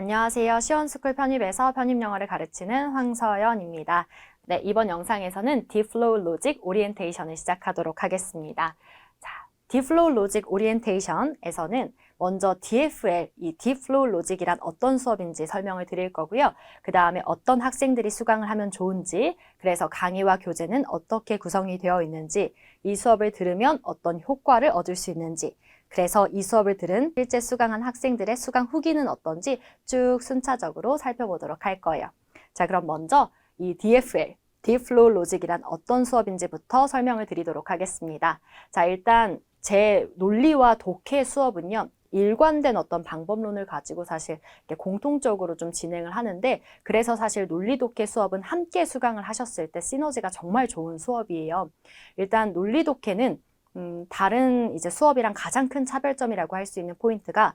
안녕하세요. 시원스쿨 편입에서 편입 영어를 가르치는 황서연입니다. 네, 이번 영상에서는 디플로우 로직 오리엔테이션을 시작하도록 하겠습니다. 자, 디플로우 로직 오리엔테이션에서는 먼저 DFL, 이 디플로우 로직이란 어떤 수업인지 설명을 드릴 거고요. 그 다음에 어떤 학생들이 수강을 하면 좋은지, 그래서 강의와 교재는 어떻게 구성이 되어 있는지, 이 수업을 들으면 어떤 효과를 얻을 수 있는지, 그래서 이 수업을 들은 실제 수강한 학생들의 수강 후기는 어떤지 쭉 순차적으로 살펴보도록 할 거예요. 자, 그럼 먼저 이 DFL, Deep Flow Logic이란 어떤 수업인지부터 설명을 드리도록 하겠습니다. 자, 일단 제 논리와 독해 수업은요. 일관된 어떤 방법론을 가지고 사실 공통적으로 좀 진행을 하는데 그래서 사실 논리 독해 수업은 함께 수강을 하셨을 때 시너지가 정말 좋은 수업이에요. 일단 논리 독해는 음, 다른 이제 수업이랑 가장 큰 차별점이라고 할 수 있는 포인트가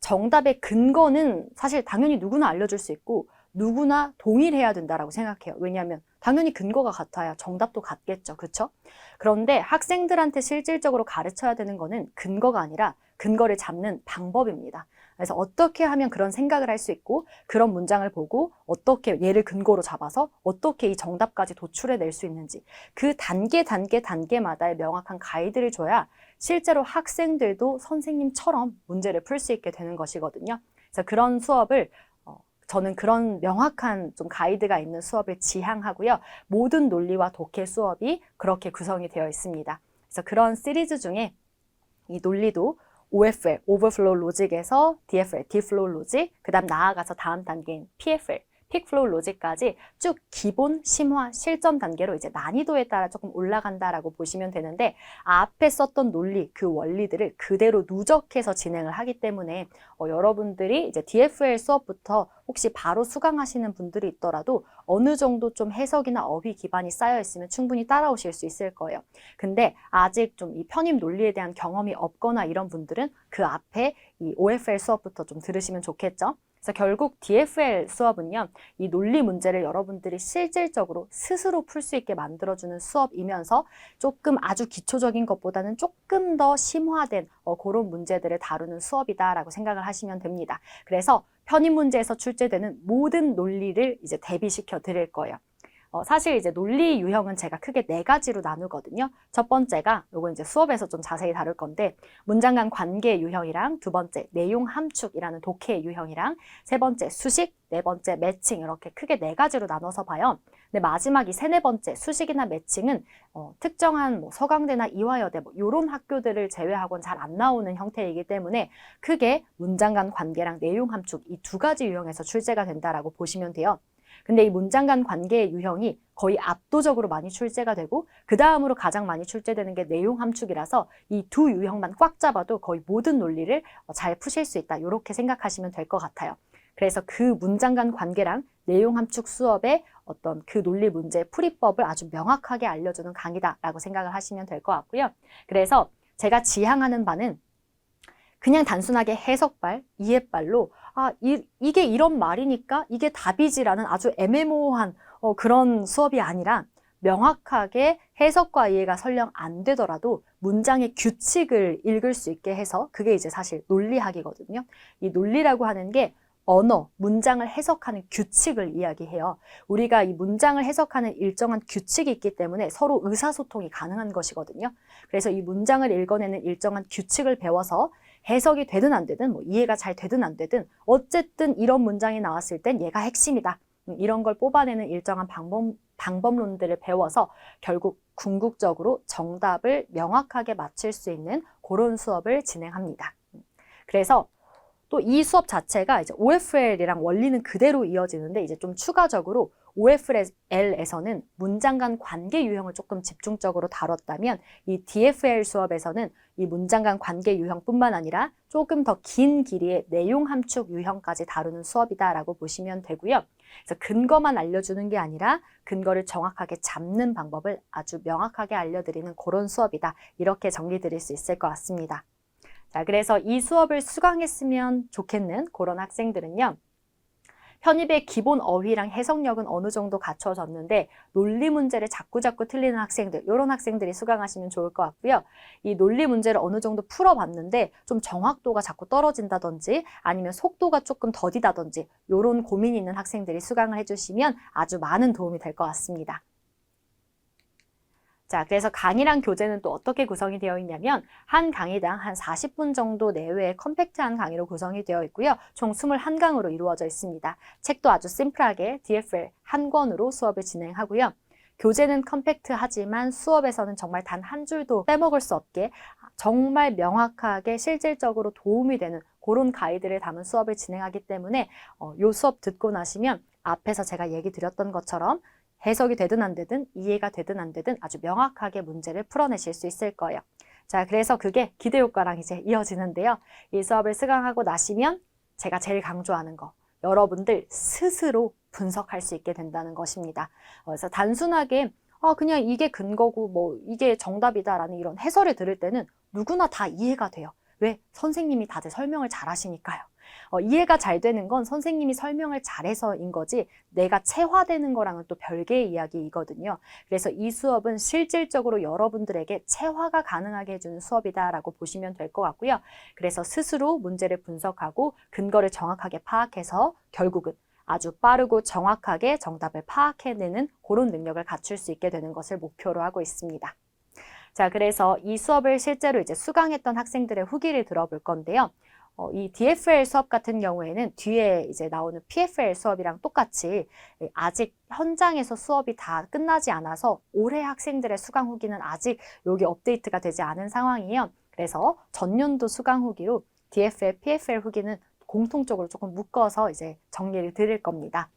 정답의 근거는 사실 당연히 누구나 알려줄 수 있고 누구나 동일해야 된다라고 생각해요. 왜냐하면 당연히 근거가 같아야 정답도 같겠죠. 그렇죠? 그런데 학생들한테 실질적으로 가르쳐야 되는 거는 근거가 아니라 근거를 잡는 방법입니다. 그래서 어떻게 하면 그런 생각을 할 수 있고 그런 문장을 보고 어떻게 얘를 근거로 잡아서 어떻게 이 정답까지 도출해 낼 수 있는지 그 단계 단계 단계마다의 명확한 가이드를 줘야 실제로 학생들도 선생님처럼 문제를 풀 수 있게 되는 것이거든요. 그래서 그런 수업을 어, 저는 그런 명확한 좀 가이드가 있는 수업을 지향하고요. 모든 논리와 독해 수업이 그렇게 구성이 되어 있습니다. 그래서 그런 시리즈 중에 이 논리도 OFL, Overflow Logic에서 DFL, Deep Flow Logic, 그 다음 나아가서 다음 단계인 PFL, Flow Logic까지 쭉 기본, 심화, 실전 단계로 이제 난이도에 따라 조금 올라간다라고 보시면 되는데 앞에 썼던 논리, 그 원리들을 그대로 누적해서 진행을 하기 때문에 어, 여러분들이 이제 DFL 수업부터 혹시 바로 수강하시는 분들이 있더라도 어느 정도 좀 해석이나 어휘 기반이 쌓여 있으면 충분히 따라오실 수 있을 거예요. 근데 아직 좀 이 편입 논리에 대한 경험이 없거나 이런 분들은 그 앞에 이 OFL 수업부터 좀 들으시면 좋겠죠. 그래서 결국 DFL 수업은요, 이 논리 문제를 여러분들이 실질적으로 스스로 풀 수 있게 만들어주는 수업이면서 조금 아주 기초적인 것보다는 조금 더 심화된 어, 그런 문제들을 다루는 수업이다라고 생각을 하시면 됩니다. 그래서 편입 문제에서 출제되는 모든 논리를 이제 대비시켜 드릴 거예요. 어, 사실 이제 논리 유형은 제가 크게 네 가지로 나누거든요. 첫 번째가 요거 이제 수업에서 좀 자세히 다룰 건데 문장 간 관계 유형이랑 두 번째 내용 함축이라는 독해 유형이랑 세 번째 수식, 네 번째 매칭 이렇게 크게 네 가지로 나눠서 봐요. 근데 마지막 이 세네 번째 수식이나 매칭은 어, 특정한 뭐 서강대나 이화여대 뭐 요런 학교들을 제외하고는 잘안 나오는 형태이기 때문에 크게 문장 간 관계랑 내용 함축 이 두 가지 유형에서 출제가 된다라고 보시면 돼요. 근데 이 문장 간 관계의 유형이 거의 압도적으로 많이 출제가 되고 그 다음으로 가장 많이 출제되는 게 내용 함축이라서 이 두 유형만 꽉 잡아도 거의 모든 논리를 어, 잘 푸실 수 있다. 이렇게 생각하시면 될 것 같아요. 그래서 그 문장 간 관계랑 내용 함축 수업의 어떤 그 논리 문제 풀이법을 아주 명확하게 알려주는 강의다라고 생각을 하시면 될 것 같고요. 그래서 제가 지향하는 바는 그냥 단순하게 해석발, 이해발로 아, 이, 이게 이런 말이니까 이게 답이지라는 아주 애매모호한 어, 그런 수업이 아니라 명확하게 해석과 이해가 설령 안 되더라도 문장의 규칙을 읽을 수 있게 해서 그게 이제 사실 논리학이거든요. 이 논리라고 하는 게 언어, 문장을 해석하는 규칙을 이야기해요. 우리가 이 문장을 해석하는 일정한 규칙이 있기 때문에 서로 의사소통이 가능한 것이거든요. 그래서 이 문장을 읽어내는 일정한 규칙을 배워서 해석이 되든 안 되든 뭐 이해가 잘 되든 안 되든 어쨌든 이런 문장이 나왔을 땐 얘가 핵심이다. 음, 이런 걸 뽑아내는 일정한 방법, 방법론들을 배워서 결국 궁극적으로 정답을 명확하게 맞출 수 있는 그런 수업을 진행합니다. 음, 그래서 또 이 수업 자체가 이제 OFL이랑 원리는 그대로 이어지는데 이제 좀 추가적으로 OFL에서는 문장 간 관계 유형을 조금 집중적으로 다뤘다면 이 DFL 수업에서는 이 문장 간 관계 유형뿐만 아니라 조금 더 긴 길이의 내용 함축 유형까지 다루는 수업이다라고 보시면 되고요. 그래서 근거만 알려주는 게 아니라 근거를 정확하게 잡는 방법을 아주 명확하게 알려드리는 그런 수업이다. 이렇게 정리 드릴 수 있을 것 같습니다. 자, 그래서 이 수업을 수강했으면 좋겠는 그런 학생들은요. 편입의 기본 어휘랑 해석력은 어느 정도 갖춰졌는데 논리 문제를 자꾸자꾸 틀리는 학생들, 이런 학생들이 수강하시면 좋을 것 같고요. 이 논리 문제를 어느 정도 풀어봤는데 좀 정확도가 자꾸 떨어진다든지 아니면 속도가 조금 더디다든지 이런 고민이 있는 학생들이 수강을 해주시면 아주 많은 도움이 될 것 같습니다. 자, 그래서 강의랑 교재는 또 어떻게 구성이 되어 있냐면 한 강의당 한 40분 정도 내외의 컴팩트한 강의로 구성이 되어 있고요. 총 21강으로 이루어져 있습니다. 책도 아주 심플하게 DFL 한 권으로 수업을 진행하고요. 교재는 컴팩트하지만 수업에서는 정말 단 한 줄도 빼먹을 수 없게 정말 명확하게 실질적으로 도움이 되는 그런 가이드를 담은 수업을 진행하기 때문에 어, 요 수업 듣고 나시면 앞에서 제가 얘기 드렸던 것처럼 해석이 되든 안 되든 이해가 되든 안 되든 아주 명확하게 문제를 풀어내실 수 있을 거예요. 자, 그래서 그게 기대 효과랑 이제 이어지는데요. 이 수업을 수강하고 나시면 제가 제일 강조하는 거, 여러분들 스스로 분석할 수 있게 된다는 것입니다. 어, 그래서 단순하게 아, 그냥 이게 근거고 뭐 이게 정답이다라는 이런 해설을 들을 때는 누구나 다 이해가 돼요. 왜? 선생님이 다들 설명을 잘 하시니까요. 어, 이해가 잘 되는 건 선생님이 설명을 잘해서인 거지 내가 체화되는 거랑은 또 별개의 이야기이거든요. 그래서 이 수업은 실질적으로 여러분들에게 체화가 가능하게 해주는 수업이다라고 보시면 될 것 같고요. 그래서 스스로 문제를 분석하고 근거를 정확하게 파악해서 결국은 아주 빠르고 정확하게 정답을 파악해내는 그런 능력을 갖출 수 있게 되는 것을 목표로 하고 있습니다. 자, 그래서 이 수업을 실제로 이제 수강했던 학생들의 후기를 들어볼 건데요. 어, 이 DFL 수업 같은 경우에는 뒤에 이제 나오는 PFL 수업이랑 똑같이 아직 현장에서 수업이 다 끝나지 않아서 올해 학생들의 수강 후기는 아직 여기 업데이트가 되지 않은 상황이에요. 그래서 전년도 수강 후기로 DFL, PFL 후기는 공통적으로 조금 묶어서 이제 정리를 드릴 겁니다.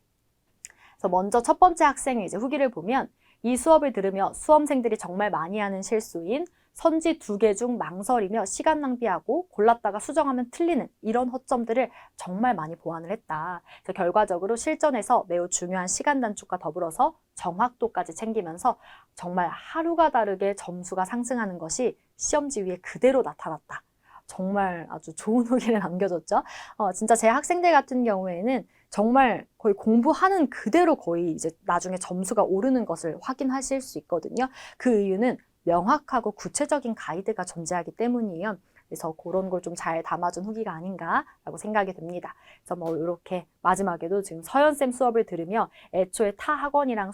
그래서 먼저 첫 번째 학생의 이제 후기를 보면 이 수업을 들으며 수험생들이 정말 많이 하는 실수인 선지 두 개 중 망설이며 시간 낭비하고 골랐다가 수정하면 틀리는 이런 허점들을 정말 많이 보완을 했다. 그래서 결과적으로 실전에서 매우 중요한 시간 단축과 더불어서 정확도까지 챙기면서 정말 하루가 다르게 점수가 상승하는 것이 시험 지 위에 그대로 나타났다. 정말 아주 좋은 후기를 남겨줬죠. 어, 진짜 제 학생들 같은 경우에는 정말 거의 공부하는 그대로 거의 이제 나중에 점수가 오르는 것을 확인하실 수 있거든요. 그 이유는 명확하고 구체적인 가이드가 존재하기 때문이에요. 그래서 그런 걸 좀 잘 담아준 후기가 아닌가라고 생각이 듭니다. 그래서 뭐 이렇게 마지막에도 지금 서연쌤 수업을 들으며 애초에 타 학원이랑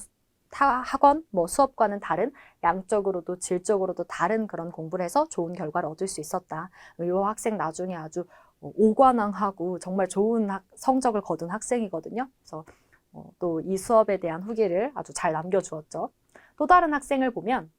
타 학원 뭐 수업과는 다른 양적으로도 질적으로도 다른 그런 공부를 해서 좋은 결과를 얻을 수 있었다. 이 학생 나중에 아주 오관왕하고 정말 좋은 학, 성적을 거둔 학생이거든요. 그래서 어, 또이 수업에 대한 후기를 아주 잘 남겨주었죠. 또 다른 학생을 보면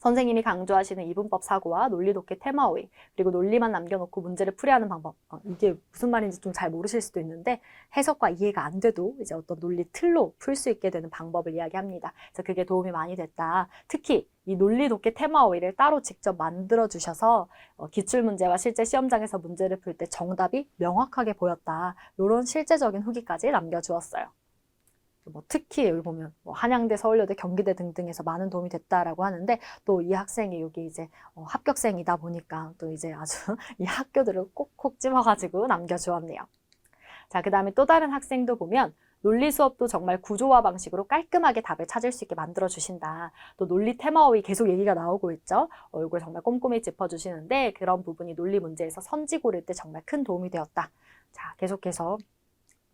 선생님이 강조하시는 이분법 사고와 논리 독해 테마오이 그리고 논리만 남겨놓고 문제를 풀이하는 방법 어, 이게 무슨 말인지 좀 잘 모르실 수도 있는데 해석과 이해가 안 돼도 이제 어떤 논리 틀로 풀 수 있게 되는 방법을 이야기합니다. 그래서 그게 도움이 많이 됐다. 특히 이 논리 독해 테마오이를 따로 직접 만들어 주셔서 어, 기출 문제와 실제 시험장에서 문제를 풀 때 정답이 명확하게 보였다. 이런 실제적인 후기까지 남겨주었어요. 뭐 특히 여기 보면 뭐 한양대, 서울여대, 경기대 등등에서 많은 도움이 됐다라고 하는데 또 이 학생이 여기 이제 어, 합격생이다 보니까 또 이제 아주 이 학교들을 꼭꼭 집어가지고 남겨주었네요. 자, 그 다음에 또 다른 학생도 보면 논리 수업도 정말 구조화 방식으로 깔끔하게 답을 찾을 수 있게 만들어 주신다. 또 논리 테마어휘 계속 얘기가 나오고 있죠. 얼굴 정말 꼼꼼히 짚어 주시는데 그런 부분이 논리 문제에서 선지 고를 때 정말 큰 도움이 되었다. 자, 계속해서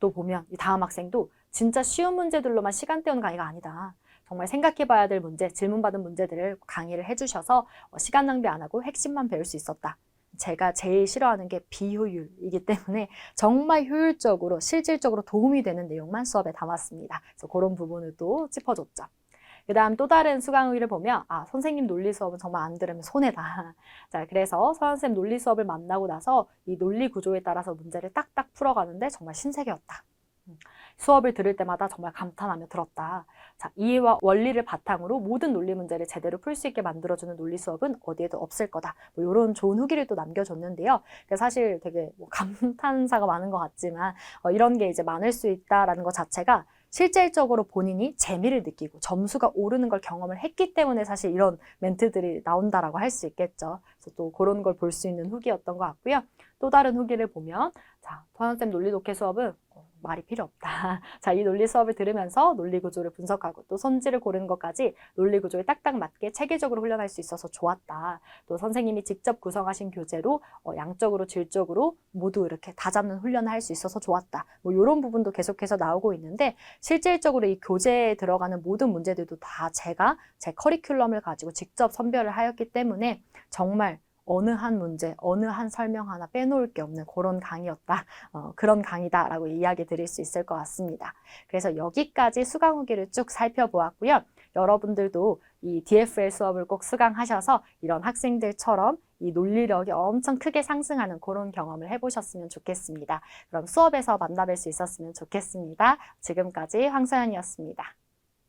또 보면 이 다음 학생도 진짜 쉬운 문제들로만 시간 때우는 강의가 아니다. 정말 생각해 봐야 될 문제, 질문받은 문제들을 강의를 해주셔서 어, 시간 낭비 안 하고 핵심만 배울 수 있었다. 제가 제일 싫어하는 게 비효율이기 때문에 정말 효율적으로 실질적으로 도움이 되는 내용만 수업에 담았습니다. 그래서 그런 부분을 또 짚어줬죠. 그 다음 또 다른 수강 후기를 보면 아 선생님 논리 수업은 정말 안 들으면 손해다. 자 그래서 서현쌤 논리 수업을 만나고 나서 이 논리 구조에 따라서 문제를 딱딱 풀어가는데 정말 신세계였다. 음. 수업을 들을 때마다 정말 감탄하며 들었다. 자, 이해와 원리를 바탕으로 모든 논리 문제를 제대로 풀 수 있게 만들어주는 논리 수업은 어디에도 없을 거다. 뭐 이런 좋은 후기를 또 남겨줬는데요. 사실 되게 뭐 감탄사가 많은 것 같지만 어, 이런 게 이제 많을 수 있다라는 것 자체가 실질적으로 본인이 재미를 느끼고 점수가 오르는 걸 경험을 했기 때문에 사실 이런 멘트들이 나온다라고 할 수 있겠죠. 그래서 또 그런 걸 볼 수 있는 후기였던 것 같고요. 또 다른 후기를 보면 자, 도현쌤 논리 독해 수업은 말이 필요 없다. 자, 이 논리 수업을 들으면서 논리 구조를 분석하고 또 선지를 고르는 것까지 논리 구조에 딱딱 맞게 체계적으로 훈련할 수 있어서 좋았다. 또 선생님이 직접 구성하신 교재로 어, 양적으로 질적으로 모두 이렇게 다 잡는 훈련을 할 수 있어서 좋았다. 뭐 이런 부분도 계속해서 나오고 있는데 실질적으로 이 교재에 들어가는 모든 문제들도 다 제가 제 커리큘럼을 가지고 직접 선별을 하였기 때문에 정말 어느 한 문제, 어느 한 설명 하나 빼놓을 게 없는 그런 강의였다. 어, 그런 강의다라고 이야기 드릴 수 있을 것 같습니다. 그래서 여기까지 수강 후기를 쭉 살펴보았고요. 여러분들도 이 DFL 수업을 꼭 수강하셔서 이런 학생들처럼 이 논리력이 엄청 크게 상승하는 그런 경험을 해보셨으면 좋겠습니다. 그럼 수업에서 만나뵐 수 있었으면 좋겠습니다. 지금까지 황서연이었습니다.